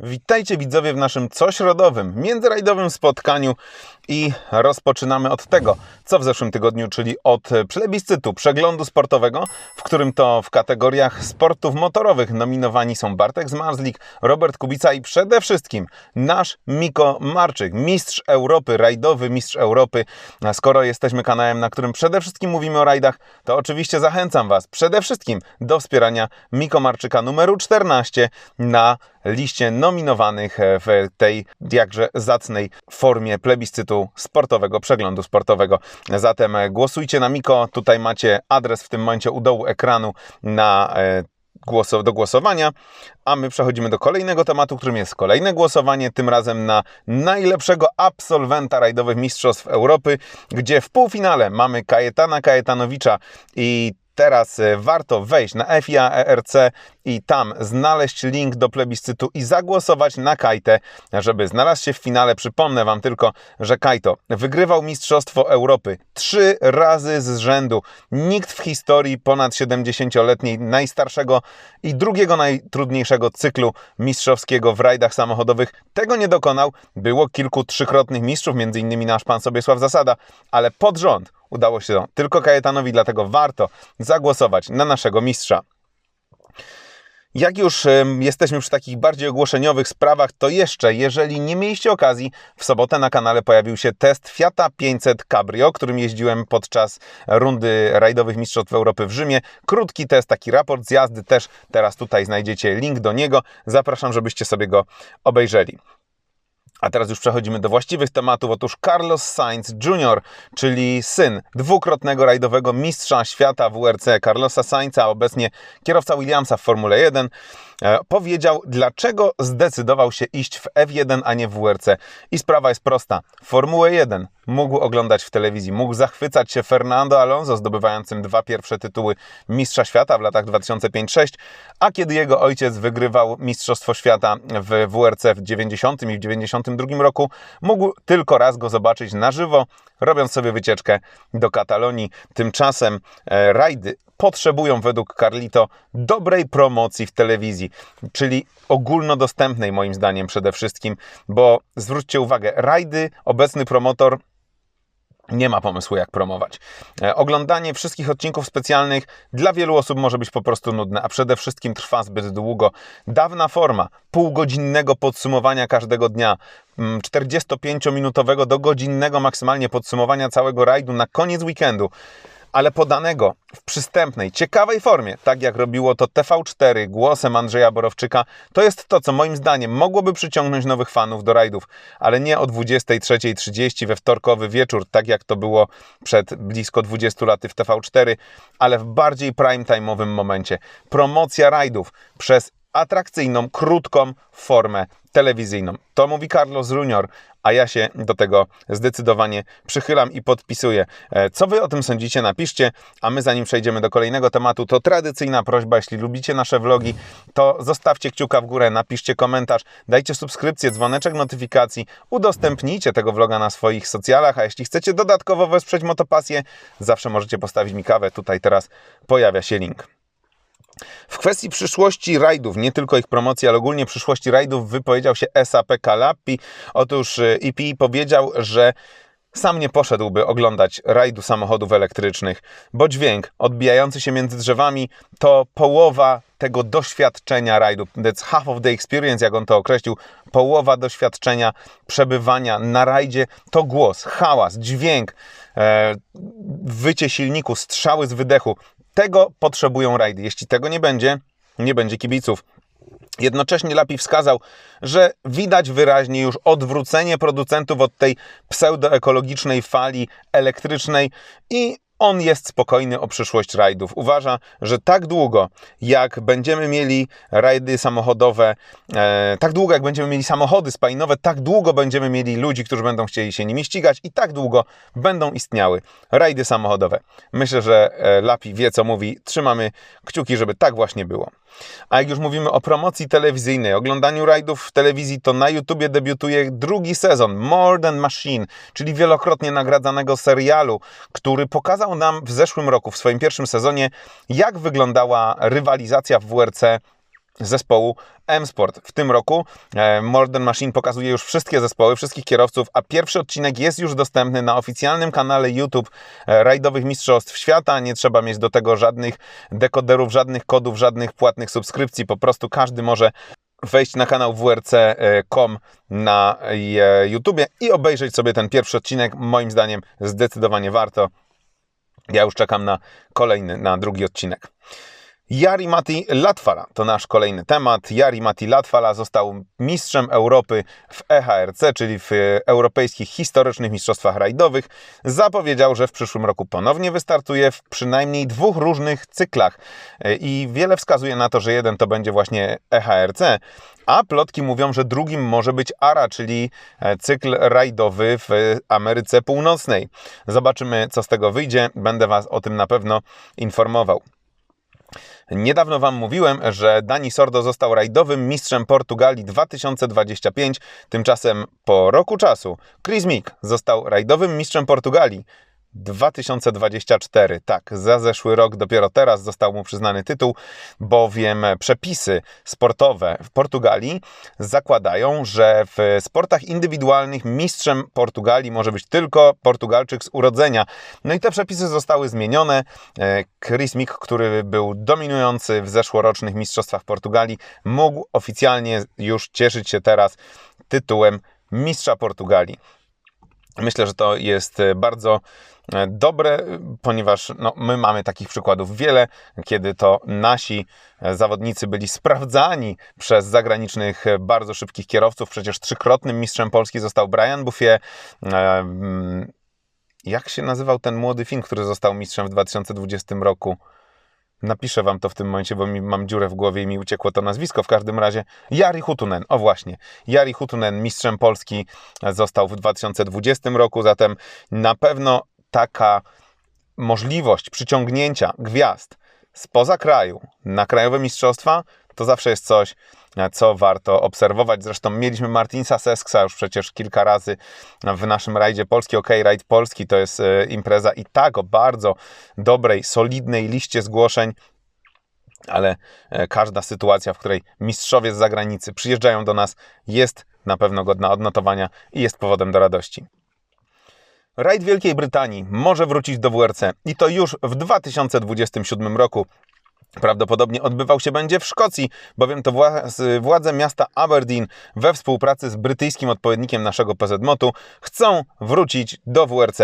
Witajcie widzowie w naszym cośrodowym, międzyrajdowym spotkaniu i rozpoczynamy od tego, co w zeszłym tygodniu, czyli od plebiscytu przeglądu sportowego, w którym to w kategoriach sportów motorowych nominowani są Bartek Zmarzlik, Robert Kubica i przede wszystkim nasz Miko Marczyk, mistrz Europy, rajdowy mistrz Europy. Skoro jesteśmy kanałem, na którym przede wszystkim mówimy o rajdach, to oczywiście zachęcam Was przede wszystkim do wspierania Miko Marczyka numeru 14 na liście nominowanych w tej jakże zacnej formie plebiscytu sportowego, przeglądu sportowego. Zatem głosujcie na Miko. Tutaj macie adres w tym momencie u dołu ekranu na e, do głosowania, a my przechodzimy do kolejnego tematu, którym jest kolejne głosowanie, tym razem na najlepszego absolwenta rajdowych Mistrzostw Europy, gdzie w półfinale mamy Kajetana Kajetanowicza i Teraz e, warto wejść na FIA ERC i tam znaleźć link do plebiscytu i zagłosować na Kajtę, żeby znalazł się w finale. Przypomnę Wam tylko, że Kajto wygrywał Mistrzostwo Europy trzy razy z rzędu. Nikt w historii ponad 70-letniej, najstarszego i drugiego najtrudniejszego cyklu mistrzowskiego w rajdach samochodowych tego nie dokonał. Było kilku trzykrotnych mistrzów, m.in. nasz pan Sobiesław Zasada, ale pod rząd udało się tylko Kajetanowi, dlatego warto zagłosować na naszego mistrza. Jak już jesteśmy przy takich bardziej ogłoszeniowych sprawach, to jeszcze, jeżeli nie mieliście okazji, w sobotę na kanale pojawił się test Fiata 500 Cabrio, którym jeździłem podczas rundy rajdowych Mistrzostw Europy w Rzymie. Krótki test, taki raport z jazdy, też teraz tutaj znajdziecie link do niego. Zapraszam, żebyście sobie go obejrzeli. A teraz już przechodzimy do właściwych tematów. Otóż Carlos Sainz Jr., czyli syn dwukrotnego rajdowego mistrza świata WRC Carlosa Sainza, obecnie kierowca Williamsa w Formule 1, E, powiedział, dlaczego zdecydował się iść w F1, a nie w WRC. I sprawa jest prosta. Formułę 1 mógł oglądać w telewizji, mógł zachwycać się Fernando Alonso, zdobywającym dwa pierwsze tytuły Mistrza Świata w latach 2005-6, a kiedy jego ojciec wygrywał Mistrzostwo Świata w WRC w 90 i w 92 roku, mógł tylko raz go zobaczyć na żywo, robiąc sobie wycieczkę do Katalonii. Tymczasem e, rajdy potrzebują według Carlito dobrej promocji w telewizji, czyli ogólnodostępnej moim zdaniem przede wszystkim, bo zwróćcie uwagę, rajdy obecny promotor nie ma pomysłu, jak promować. E, oglądanie wszystkich odcinków specjalnych dla wielu osób może być po prostu nudne, a przede wszystkim trwa zbyt długo. Dawna forma półgodzinnego podsumowania każdego dnia, 45-minutowego mm, do godzinnego maksymalnie podsumowania całego rajdu na koniec weekendu ale podanego w przystępnej, ciekawej formie, tak jak robiło to TV4 głosem Andrzeja Borowczyka, to jest to, co moim zdaniem mogłoby przyciągnąć nowych fanów do rajdów, ale nie o 23.30 we wtorkowy wieczór, tak jak to było przed blisko 20 laty w TV4, ale w bardziej prime time'owym momencie. Promocja rajdów przez atrakcyjną, krótką formę telewizyjną. To mówi Carlos Junior, a ja się do tego zdecydowanie przychylam i podpisuję. E, co wy o tym sądzicie? Napiszcie, a my zanim przejdziemy do kolejnego tematu, to tradycyjna prośba, jeśli lubicie nasze vlogi, to zostawcie kciuka w górę, napiszcie komentarz, dajcie subskrypcję, dzwoneczek notyfikacji, udostępnijcie tego vloga na swoich socjalach, a jeśli chcecie dodatkowo wesprzeć motopasję, zawsze możecie postawić mi kawę, tutaj teraz pojawia się link. W kwestii przyszłości rajdów, nie tylko ich promocji, ale ogólnie przyszłości rajdów, wypowiedział się SAP Kalapi. Otóż EP powiedział, że sam nie poszedłby oglądać rajdu samochodów elektrycznych, bo dźwięk odbijający się między drzewami to połowa tego doświadczenia rajdu. That's half of the experience, jak on to określił. Połowa doświadczenia przebywania na rajdzie to głos, hałas, dźwięk, e, wycie silniku, strzały z wydechu. Tego potrzebują rajdy. Jeśli tego nie będzie, nie będzie kibiców. Jednocześnie Lapi wskazał, że widać wyraźnie już odwrócenie producentów od tej pseudoekologicznej fali elektrycznej i on jest spokojny o przyszłość rajdów. Uważa, że tak długo, jak będziemy mieli rajdy samochodowe, e, tak długo, jak będziemy mieli samochody spalinowe, tak długo będziemy mieli ludzi, którzy będą chcieli się nimi ścigać i tak długo będą istniały rajdy samochodowe. Myślę, że e, Lapi wie, co mówi. Trzymamy kciuki, żeby tak właśnie było. A jak już mówimy o promocji telewizyjnej, oglądaniu rajdów w telewizji, to na YouTubie debiutuje drugi sezon More Than Machine, czyli wielokrotnie nagradzanego serialu, który pokazał nam w zeszłym roku, w swoim pierwszym sezonie, jak wyglądała rywalizacja w WRC zespołu M-Sport. W tym roku e, Modern Machine pokazuje już wszystkie zespoły, wszystkich kierowców, a pierwszy odcinek jest już dostępny na oficjalnym kanale YouTube e, rajdowych mistrzostw świata. Nie trzeba mieć do tego żadnych dekoderów, żadnych kodów, żadnych płatnych subskrypcji. Po prostu każdy może wejść na kanał wrc.com na e, YouTubie i obejrzeć sobie ten pierwszy odcinek. Moim zdaniem zdecydowanie warto. Ja już czekam na kolejny, na drugi odcinek. Jari Mati Latwala to nasz kolejny temat. Jari Mati Latwala został mistrzem Europy w EHRC, czyli w Europejskich Historycznych Mistrzostwach Rajdowych. Zapowiedział, że w przyszłym roku ponownie wystartuje w przynajmniej dwóch różnych cyklach i wiele wskazuje na to, że jeden to będzie właśnie EHRC, a plotki mówią, że drugim może być ARA, czyli cykl rajdowy w Ameryce Północnej. Zobaczymy, co z tego wyjdzie. Będę Was o tym na pewno informował. Niedawno Wam mówiłem, że Dani Sordo został rajdowym mistrzem Portugalii 2025. Tymczasem po roku czasu Chris Mick został rajdowym mistrzem Portugalii 2024. Tak, za zeszły rok dopiero teraz został mu przyznany tytuł, bowiem przepisy sportowe w Portugalii zakładają, że w sportach indywidualnych mistrzem Portugalii może być tylko Portugalczyk z urodzenia. No i te przepisy zostały zmienione. E, Chris Mick, który był dominujący w zeszłorocznych mistrzostwach Portugalii, mógł oficjalnie już cieszyć się teraz tytułem mistrza Portugalii. Myślę, że to jest bardzo E, dobre, ponieważ no, my mamy takich przykładów wiele, kiedy to nasi e, zawodnicy byli sprawdzani przez zagranicznych, e, bardzo szybkich kierowców. Przecież trzykrotnym mistrzem Polski został Brian Buffet. Mm, jak się nazywał ten młody Fin, który został mistrzem w 2020 roku? Napiszę wam to w tym momencie, bo mi, mam dziurę w głowie i mi uciekło to nazwisko. W każdym razie Jari Hutunen, o właśnie. Jari Hutunen, mistrzem Polski, został w 2020 roku, zatem na pewno taka możliwość przyciągnięcia gwiazd spoza kraju na krajowe mistrzostwa, to zawsze jest coś, co warto obserwować. Zresztą mieliśmy Martinsa Sesksa już przecież kilka razy w naszym rajdzie Polski. OK, rajd Polski to jest e, impreza i tak o bardzo dobrej, solidnej liście zgłoszeń ale e, każda sytuacja, w której mistrzowie z zagranicy przyjeżdżają do nas, jest na pewno godna odnotowania i jest powodem do radości. Rajd Wielkiej Brytanii może wrócić do WRC i to już w 2027 roku. Prawdopodobnie odbywał się będzie w Szkocji, bowiem to władze miasta Aberdeen we współpracy z brytyjskim odpowiednikiem naszego PZMOT-u chcą wrócić do WRC.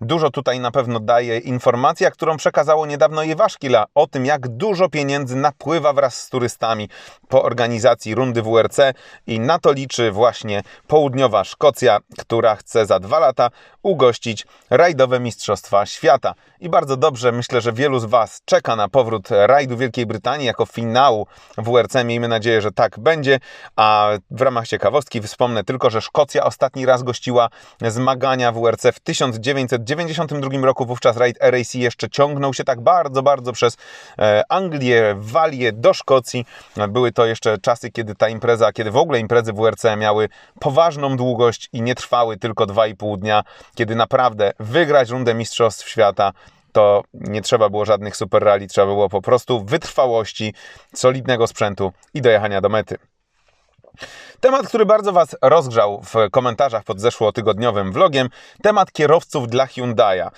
Dużo tutaj na pewno daje informacja, którą przekazało niedawno Jewaszkila o tym, jak dużo pieniędzy napływa wraz z turystami po organizacji rundy WRC i na to liczy właśnie południowa Szkocja, która chce za dwa lata ugościć rajdowe Mistrzostwa Świata. I bardzo dobrze, myślę, że wielu z Was czeka na powrót rajdu Wielkiej Brytanii jako finału WRC. Miejmy nadzieję, że tak będzie. A w ramach ciekawostki wspomnę tylko, że Szkocja ostatni raz gościła zmagania WRC w 1992 roku. Wówczas rajd RAC jeszcze ciągnął się tak bardzo, bardzo przez e, Anglię, Walię do Szkocji. Były to jeszcze czasy, kiedy ta impreza, kiedy w ogóle imprezy WRC miały poważną długość i nie trwały tylko 2,5 dnia, kiedy naprawdę wygrać rundę Mistrzostw Świata to nie trzeba było żadnych super rally, trzeba było po prostu wytrwałości, solidnego sprzętu i dojechania do mety. Temat, który bardzo Was rozgrzał w komentarzach pod zeszłotygodniowym vlogiem, temat kierowców dla Hyundai'a.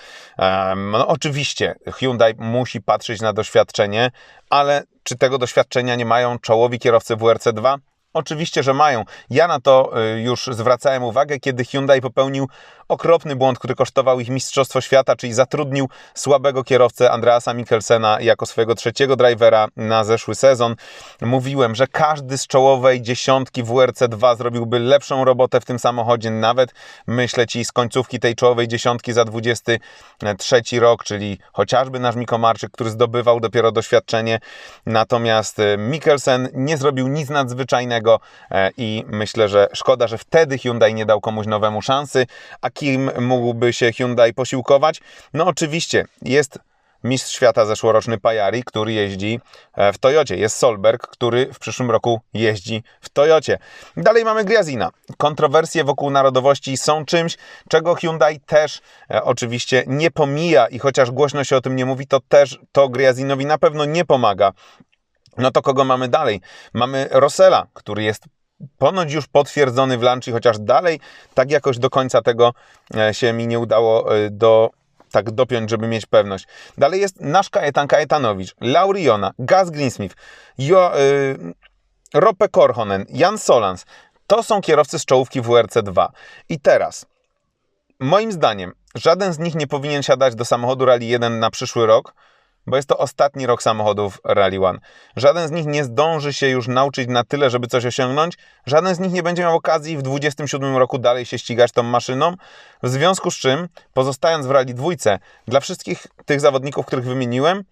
no oczywiście Hyundai musi patrzeć na doświadczenie, ale czy tego doświadczenia nie mają czołowi kierowcy WRC2? Oczywiście, że mają. Ja na to y, już zwracałem uwagę, kiedy Hyundai popełnił okropny błąd, który kosztował ich Mistrzostwo Świata, czyli zatrudnił słabego kierowcę Andreasa Mikkelsena jako swojego trzeciego drivera na zeszły sezon. Mówiłem, że każdy z czołowej dziesiątki WRC2 zrobiłby lepszą robotę w tym samochodzie, nawet myślę Ci z końcówki tej czołowej dziesiątki za 23 rok, czyli chociażby nasz Miko Marczyk, który zdobywał dopiero doświadczenie. Natomiast y, Mikkelsen nie zrobił nic nadzwyczajnego e, i myślę, że szkoda, że wtedy Hyundai nie dał komuś nowemu szansy, a kim mógłby się Hyundai posiłkować? No oczywiście jest mistrz świata zeszłoroczny Pajari, który jeździ e, w Toyocie. Jest Solberg, który w przyszłym roku jeździ w Toyocie. Dalej mamy Griazina. Kontrowersje wokół narodowości są czymś, czego Hyundai też e, oczywiście nie pomija i chociaż głośno się o tym nie mówi, to też to Griazinowi na pewno nie pomaga No to kogo mamy dalej? Mamy Rossella, który jest ponoć już potwierdzony w Lanczi, chociaż dalej tak jakoś do końca tego e, się mi nie udało e, do, tak dopiąć, żeby mieć pewność. Dalej jest nasz Kajetan Kajetanowicz, Lauriona, Gaz Greensmith, jo, y, Rope Korhonen, Jan Solans. To są kierowcy z czołówki WRC2. I teraz, moim zdaniem, żaden z nich nie powinien siadać do samochodu Rally 1 na przyszły rok, bo jest to ostatni rok samochodów Rally One. Żaden z nich nie zdąży się już nauczyć na tyle, żeby coś osiągnąć. Żaden z nich nie będzie miał okazji w 27 roku dalej się ścigać tą maszyną. W związku z czym, pozostając w Rally dwójce, dla wszystkich tych zawodników, których wymieniłem,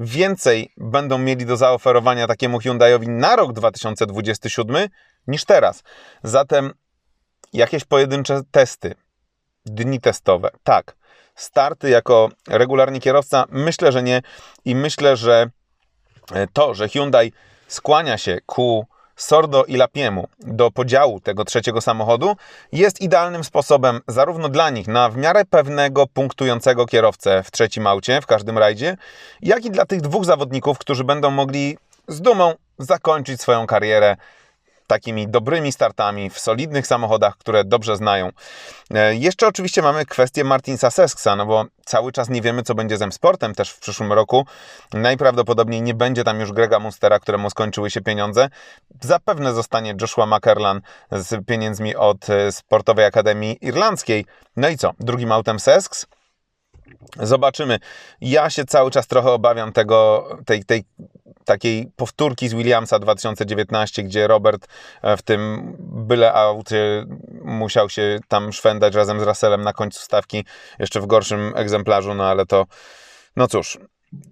więcej będą mieli do zaoferowania takiemu Hyundaiowi na rok 2027 niż teraz. Zatem jakieś pojedyncze testy, dni testowe, tak. Starty jako regularny kierowca, myślę, że nie. I myślę, że e, to, że Hyundai skłania się ku Sordo i Lapiemu do podziału tego trzeciego samochodu jest idealnym sposobem zarówno dla nich na w miarę pewnego punktującego kierowcę w trzecim aucie, w każdym rajdzie, jak i dla tych dwóch zawodników, którzy będą mogli z dumą zakończyć swoją karierę takimi dobrymi startami w solidnych samochodach, które dobrze znają. E, Jeszcze oczywiście mamy kwestię Martinsa Sesksa, no bo cały czas nie wiemy, co będzie z M-Sportem też w przyszłym roku. Najprawdopodobniej nie będzie tam już Grega Munstera, któremu skończyły się pieniądze. Zapewne zostanie Joshua Makerlan z pieniędzmi od e, Sportowej Akademii Irlandzkiej. No i co? Drugim autem Sesks? Zobaczymy. Ja się cały czas trochę obawiam tego, tej, tej takiej powtórki z Williamsa 2019, gdzie Robert e, w tym byle aucie musiał się tam szwendać razem z Russellem na końcu stawki, jeszcze w gorszym egzemplarzu, no ale to, no cóż,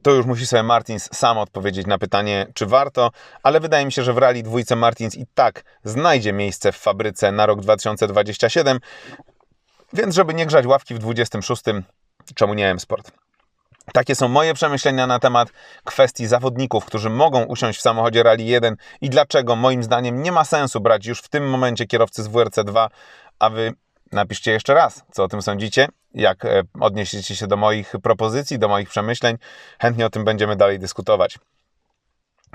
to już musi sobie Martins sam odpowiedzieć na pytanie, czy warto, ale wydaje mi się, że w Rally dwójce Martins i tak znajdzie miejsce w fabryce na rok 2027, więc żeby nie grzać ławki w 26, czemu nie M-Sport? Takie są moje przemyślenia na temat kwestii zawodników, którzy mogą usiąść w samochodzie Rally 1 i dlaczego moim zdaniem nie ma sensu brać już w tym momencie kierowcy z WRC 2, a wy napiszcie jeszcze raz, co o tym sądzicie, jak e, odniesiecie się do moich propozycji, do moich przemyśleń. Chętnie o tym będziemy dalej dyskutować.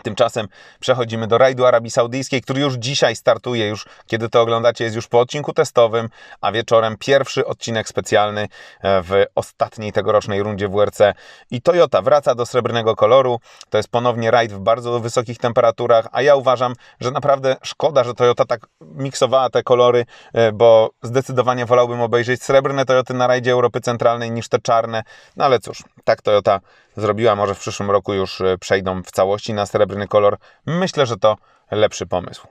Tymczasem przechodzimy do rajdu Arabii Saudyjskiej, który już dzisiaj startuje, już kiedy to oglądacie jest już po odcinku testowym, a wieczorem pierwszy odcinek specjalny e, w ostatniej tegorocznej rundzie WRC. I Toyota wraca do srebrnego koloru. To jest ponownie rajd w bardzo wysokich temperaturach, a ja uważam, że naprawdę szkoda, że Toyota tak miksowała te kolory, e, bo zdecydowanie wolałbym obejrzeć srebrne Toyoty na rajdzie Europy Centralnej niż te czarne. No ale cóż, tak Toyota zrobiła. Może w przyszłym roku już e, przejdą w całości na srebrny kolor. Myślę, że to lepszy pomysł.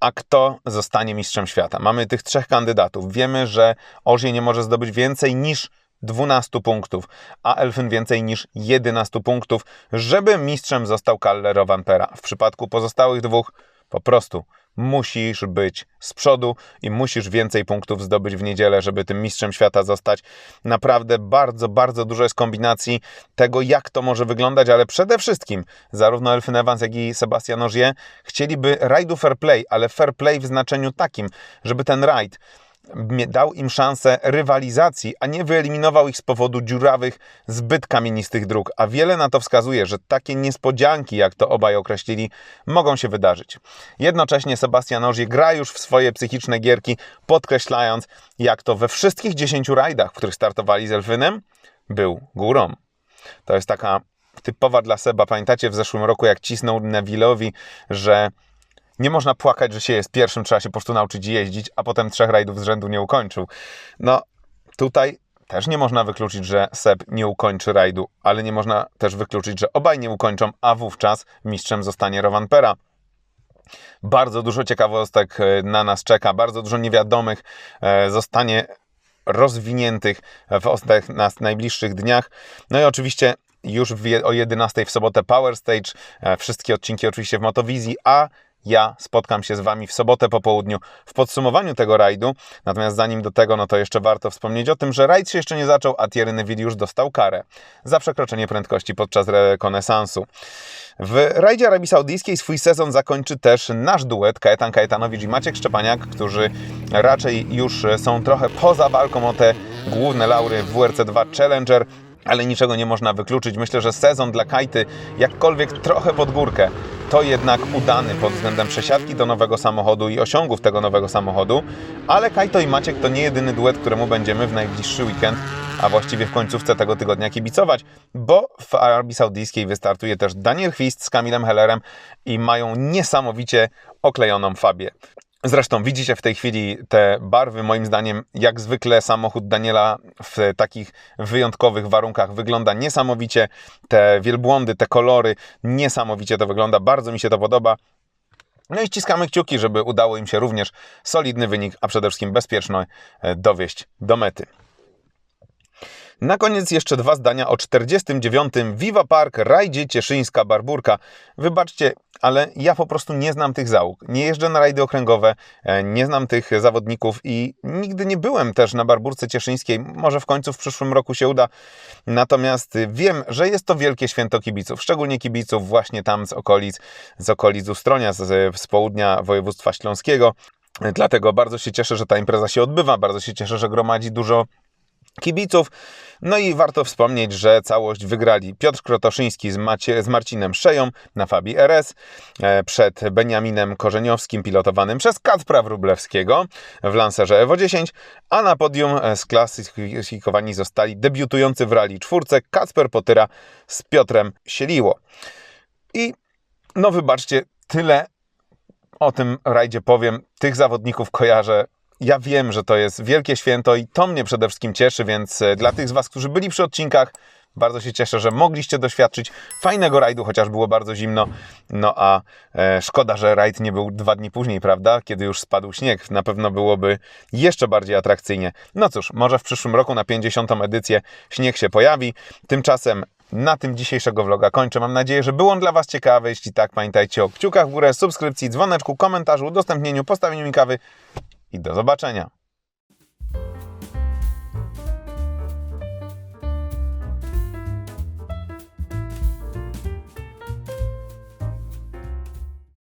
A kto zostanie mistrzem świata? Mamy tych trzech kandydatów. Wiemy, że Ożie nie może zdobyć więcej niż 12 punktów, a Elfyn więcej niż 11 punktów, żeby mistrzem został Kalle Rovanpera. W przypadku pozostałych dwóch po prostu musisz być z przodu i musisz więcej punktów zdobyć w niedzielę, żeby tym mistrzem świata zostać. Naprawdę bardzo, bardzo dużo jest kombinacji tego, jak to może wyglądać, ale przede wszystkim zarówno Elfyn Evans, jak i Sebastian Ogier chcieliby rajdu fair play, ale fair play w znaczeniu takim, żeby ten rajd dał im szansę rywalizacji, a nie wyeliminował ich z powodu dziurawych, zbyt kamienistych dróg. A wiele na to wskazuje, że takie niespodzianki, jak to obaj określili, mogą się wydarzyć. Jednocześnie Sebastian Ogier gra już w swoje psychiczne gierki, podkreślając, jak to we wszystkich 10 rajdach, w których startowali z Elfynem, był górą. To jest taka typowa dla Seba. Pamiętacie w zeszłym roku, jak cisnął Neville'owi, że nie można płakać, że się jest pierwszym, trzeba się po prostu nauczyć jeździć, a potem trzech rajdów z rzędu nie ukończył. No, tutaj też nie można wykluczyć, że Seb nie ukończy rajdu, ale nie można też wykluczyć, że obaj nie ukończą, a wówczas mistrzem zostanie Rovanpera. Bardzo dużo ciekawostek e, na nas czeka, bardzo dużo niewiadomych e, zostanie rozwiniętych w nas najbliższych dniach. No i oczywiście już o 11 w sobotę Power Stage, e, wszystkie odcinki oczywiście w Motowizji, a ja spotkam się z Wami w sobotę po południu w podsumowaniu tego rajdu. Natomiast zanim do tego, no to jeszcze warto wspomnieć o tym, że rajd się jeszcze nie zaczął, a Thierry Neville już dostał karę za przekroczenie prędkości podczas rekonesansu. W rajdzie Arabii Saudyjskiej swój sezon zakończy też nasz duet Kajetan Kajetanowicz i Maciek Szczepaniak, którzy raczej już są trochę poza walką o te główne laury w WRC2 Challenger ale niczego nie można wykluczyć. Myślę, że sezon dla Kajty, jakkolwiek trochę pod górkę, to jednak udany pod względem przesiadki do nowego samochodu i osiągów tego nowego samochodu. Ale Kajto i Maciek to nie jedyny duet, któremu będziemy w najbliższy weekend, a właściwie w końcówce tego tygodnia kibicować, bo w Arabii Saudyjskiej wystartuje też Daniel Chwist z Kamilem Hellerem i mają niesamowicie oklejoną Fabię. Zresztą widzicie w tej chwili te barwy. Moim zdaniem, jak zwykle, samochód Daniela w takich wyjątkowych warunkach wygląda niesamowicie. Te wielbłądy, te kolory, niesamowicie to wygląda. Bardzo mi się to podoba. No i ściskamy kciuki, żeby udało im się również solidny wynik, a przede wszystkim bezpieczny e, dowieść do mety. Na koniec jeszcze dwa zdania o 49. Viva Park, rajdzie Cieszyńska Barburka. Wybaczcie, ale ja po prostu nie znam tych załóg. Nie jeżdżę na rajdy okręgowe, e, nie znam tych zawodników i nigdy nie byłem też na Barburce Cieszyńskiej. Może w końcu w przyszłym roku się uda. Natomiast wiem, że jest to wielkie święto kibiców, szczególnie kibiców właśnie tam z okolic, z okolic Ustronia, z, z południa województwa śląskiego. Dlatego bardzo się cieszę, że ta impreza się odbywa, bardzo się cieszę, że gromadzi dużo kibiców. No i warto wspomnieć, że całość wygrali Piotr Krotoszyński z, Macie, z Marcinem Szeją na Fabii RS e, przed Beniaminem Korzeniowskim pilotowanym przez Kacpra Wróblewskiego w Lancerze Evo 10, a na podium e, sklasyfikowani zostali debiutujący w rali czwórce Kacper Potyra z Piotrem Sieliło. I no wybaczcie, tyle o tym rajdzie powiem. Tych zawodników kojarzę ja wiem, że to jest wielkie święto i to mnie przede wszystkim cieszy, więc e, dla tych z Was, którzy byli przy odcinkach, bardzo się cieszę, że mogliście doświadczyć fajnego rajdu, chociaż było bardzo zimno. No a e, szkoda, że rajd nie był dwa dni później, prawda? Kiedy już spadł śnieg. Na pewno byłoby jeszcze bardziej atrakcyjnie. No cóż, może w przyszłym roku na 50. edycję śnieg się pojawi. Tymczasem na tym dzisiejszego vloga kończę. Mam nadzieję, że był on dla Was ciekawy. Jeśli tak, pamiętajcie o kciukach w górę, subskrypcji, dzwoneczku, komentarzu, udostępnieniu, postawieniu mi kawy i do zobaczenia.